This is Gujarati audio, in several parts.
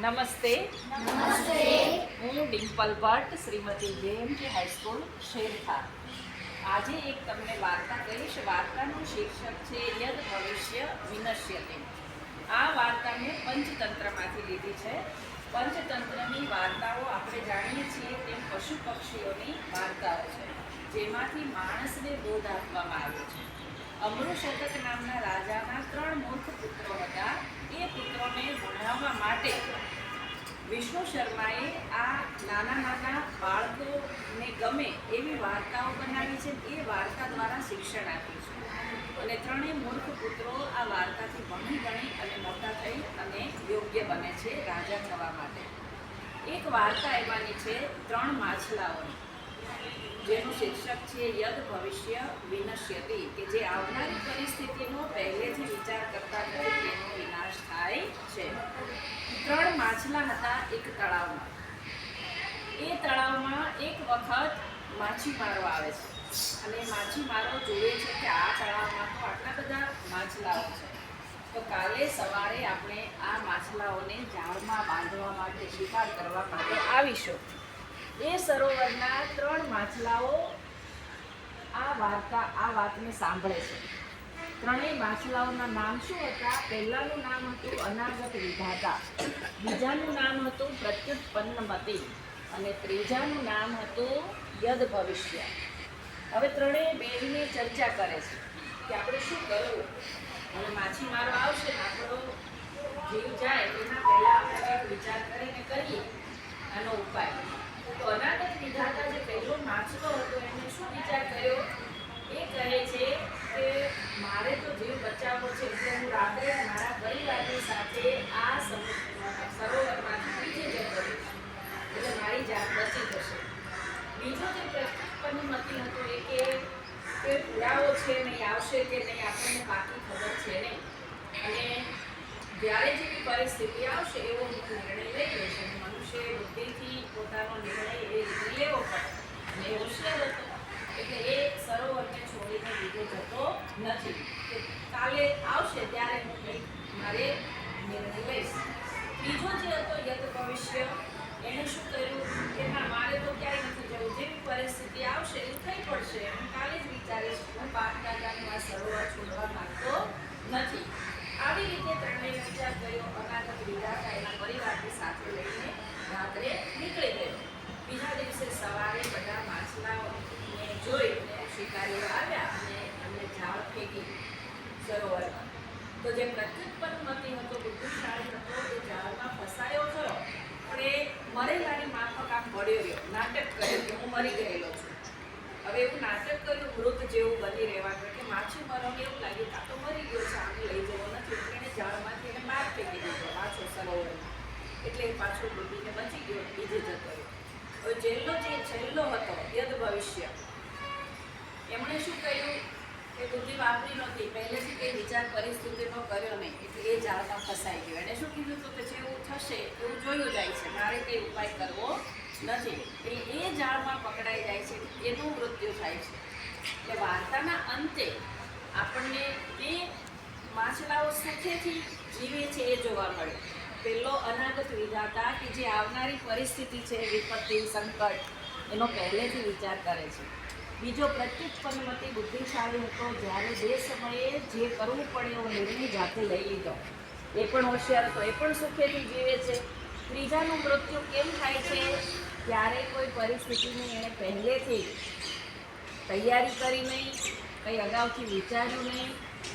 નમસ્તે. નમસ્તે. હું Dimple Bhatt Shrimati JMK high school Sherkha આજે એક તમને વાર્તા કહીશ. વાર્તાનું શીર્ષક છે યદ ભવિષ્ય વિનશ્યતે આ વાર્તા મેં પંચતંત્રમાંથી લીધી છે. પંચતંત્રની વાર્તાઓ આપણે જાણીએ છીએ તેમ પશુ પક્ષીઓની વાર્તાઓ છે જેમાંથી માણસને બોધ આપવામાં આવ્યો છે. અમૃશતક નામના રાજાના ત્રણ મૂર્ખ પુત્રો હતા. એ પુત્રોને ભણાવવા માટે વિષ્ણુ શર્માએ આ નાના નાના બાળકોને ગમે એવી વાર્તાઓ બનાવી છે એ વાર્તા દ્વારા શિક્ષણ આપ્યું છે. અને ત્રણેય મૂર્ખ પુત્રો આ વાર્તાથી ભણી ગણી અને મોટા થઈ અને યોગ્ય બને છે, રાજા થવા માટે. એક વાર્તા એવાની છે, ત્રણ માછલાઓની, જેનું શીર્ષક છે યદ ભવિષ્ય વિનશ્યતી, કે જે આવનારી પરિસ્થિતિનો પહેલેથી વિચાર કરતા તેનો વિનાશ થાય. માછલા હતા એક તળાવમાં. એ તળાવમાં એક વખત માછીમારો આવે છે. અને માછીમારો જોવે છે કે આ તળાવમાં તો આટલા બધા માછલાઓ છે. તો કાલે સવારે આપણે આ માછલાઓને જાળમાં બાંધવા માટે શિકાર કરવા માટે આવીશું. એ સરોવરના ત્રણ માછલાઓ આ વાર્તા, આ વાતને સાંભળે છે. ત્રણેય માછલાઓના નામ શું હતા? પહેલાનું નામ હતું અનાગત વિધાતા. બીજાનું નામ હતું પ્રત્યુત્પન્નમતી. અને ત્રીજાનું નામ હતું યદ ભવિષ્ય હવે ત્રણેય બેહીને ચર્ચા કરે છે કે આપણે શું કરવું? અને માછીમારો આવશે ને આપણો જીવ જાય એના પહેલાં આપણે કંઈક વિચાર કરીને કરીએ આનો ઉપાય. તો અનાગત વિધાતા જે પહેલો માછલો હતો એને શું વિચાર કર્યો એ કહે છે કે મારે તો જીવ બચાવવો છે એટલે હું રાત્રે મારા પરિવારની સાથે આ સમુ- સરોવરમાંથી નીચે જતો રહીશ એટલે મારી જાન બચી જશે બીજો જે હતો એ પુરાવો છે નહીં આવશે કે નહીં, આપણને પાકી ખબર છે નહીં. અને જ્યારે જેવી પરિસ્થિતિ આવશે, એવો નિર્ણય લઈ લેશે મનુષ્ય બુદ્ધિથી પોતાનો નિર્ણય એ લેવો પડે. અને હોશિયાર હતો એટલે એ સરોવરને છોડીને બીજો જતો નથી. કાલે આવશે ત્યારે હું કંઈક મારે નિર્ણય લઈશ. બીજો જે હતો યદ ભવિષ્ય એણે શું કર્યું? કે ના મારે તો ક્યાંય નથી જવું. જેવી પરિસ્થિતિ આવશે, એવું થઈ પડશે. હું કાલે જ વિચારીશ, હું બાપ દાદાનું આ સરોવર છોડવા માંગતો નથી. આવી રીતે ત્રણેય વિચાર કર્યો. અનાગત વિધાતા એના પરિવારની સાથે લઈને રાત્રે નીકળી ગયો. બીજા દિવસે સવારે બધા માછલાઓને જોઈને શિકારીઓ આવ્યા અને એમને ઝાડ ફેંકી સરોવરમાં. તો જે પ્રત્યુત્પન્નમતી હતો બુદ્ધિશાળી હતો એ ઝાડમાં ફસાયો ખરો પણ એ મરેલાની માફક આમ પડ્યો રહ્યો નાટક કર્યું કે હું મરી ગયેલો છું હવે એવું નાટક કર્યું મૃત જેવું બની રહેવાનું એટલે માછીમારોને એવું લાગ્યું કે આ તો મરી ગયો છે, આને લઈ જવો નથી. એટલે એને ઝાડમાંથી એને બહાર ફેંકી દીધો પાછો સરોવરમાં એટલે પાછો ડૂબીને બચી ગયો બીજે જતો હવે છેલ્લો જે છેલ્લો હતો, યદ ભવિષ્ય, એમણે શું કર્યું કે બુદ્ધિ વાપરી નહોતી. પહેલેથી કંઈ વિચાર પરિસ્થિતિનો કર્યો નહીં, એટલે એ ઝાડમાં ફસાઈ ગયો. એણે શું કીધું હતું કે જેવું થશે, એવું જોયું જાય છે. મારે કંઈ ઉપાય કરવો નથી. એટલે એ ઝાડમાં પકડાઈ જાય છે એનું મૃત્યુ થાય છે. એટલે વાર્તાના અંતે આપણને બે માછલાઓ સુખેથી જીવે છે એ જોવા મળે. પહેલો અનાગત વિધાતા કે જે આવનારી પરિસ્થિતિ છે, વિપત્તિ, સંકટ, એનો પહેલેથી વિચાર કરે છે. બીજો પ્રત્યુત્પન્નમતી બુદ્ધિશાળી હતો, જ્યારે જે સમયે જે કરવું પડે એવો નિર્ણય જાતે લઈ લીધો. એ પણ હોશિયાર હતો, એ પણ સુખેથી જીવે છે. ત્રીજાનું મૃત્યુ કેમ થાય છે? ત્યારે કોઈ પરિસ્થિતિની એણે પહેલેથી તૈયારી કરી નહીં, કંઈ અગાઉથી વિચાર્યું નહીં,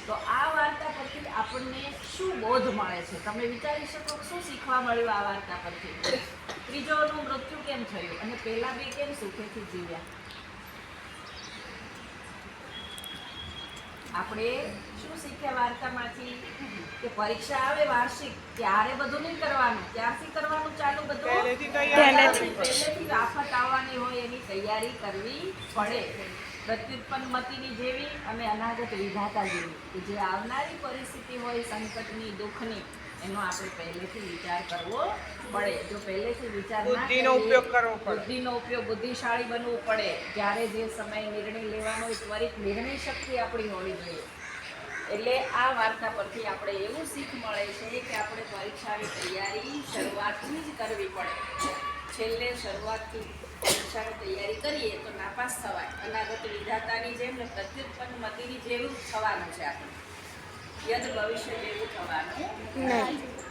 તો આ વાર્તા પરથી આપણને શું બોધ મળે છે? તમે વિચારી શકો શું શીખવા મળ્યું આ વાર્તા પરથી? ત્રીજોનું મૃત્યુ કેમ થયું? અને પહેલાં બી કેમ સુખેથી જીવ્યા? આપણે શું શીખ્યા વાર્તામાંથી? પરીક્ષા આવે વાર્ષિક ત્યારે બધું નહીં કરવાનું. ત્યારથી કરવાનું ચાલુ બધું. પહેલેથી આફત આવવાની હોય એની તૈયારી કરવી પડે. પ્રત્યુત્પન્નમતીની જેવી અને અનાગત વિધાતા જેવી. કે જે આવનારી પરિસ્થિતિ હોય સંકટની દુઃખની એનો આપણે પહેલેથી વિચાર કરવો પડે. જો પહેલેથી વિચાર બુદ્ધિનો ઉપયોગ કરવો પડે. બુદ્ધિનો ઉપયોગ બુદ્ધિશાળી બનવું પડે. જ્યારે જે સમયે નિર્ણય લેવાનો હોય ત્વરિત નિર્ણય શક્તિ આપણી હોવી જોઈએ. એટલે આ વાર્તા પરથી આપણે એવું શીખ મળે છે કે આપણે પરીક્ષાની તૈયારી શરૂઆતથી જ કરવી પડે. છેલ્લે શરૂઆતથી પરીક્ષાની તૈયારી કરીએ તો નાપાસ થવાય. અનાગત વિધાતાની જેમ ને પ્રત્યુત્પન્ન મતિની જેવું થવાનું છે આપણે. યદ ભવિષ્ય જેવું થવાનું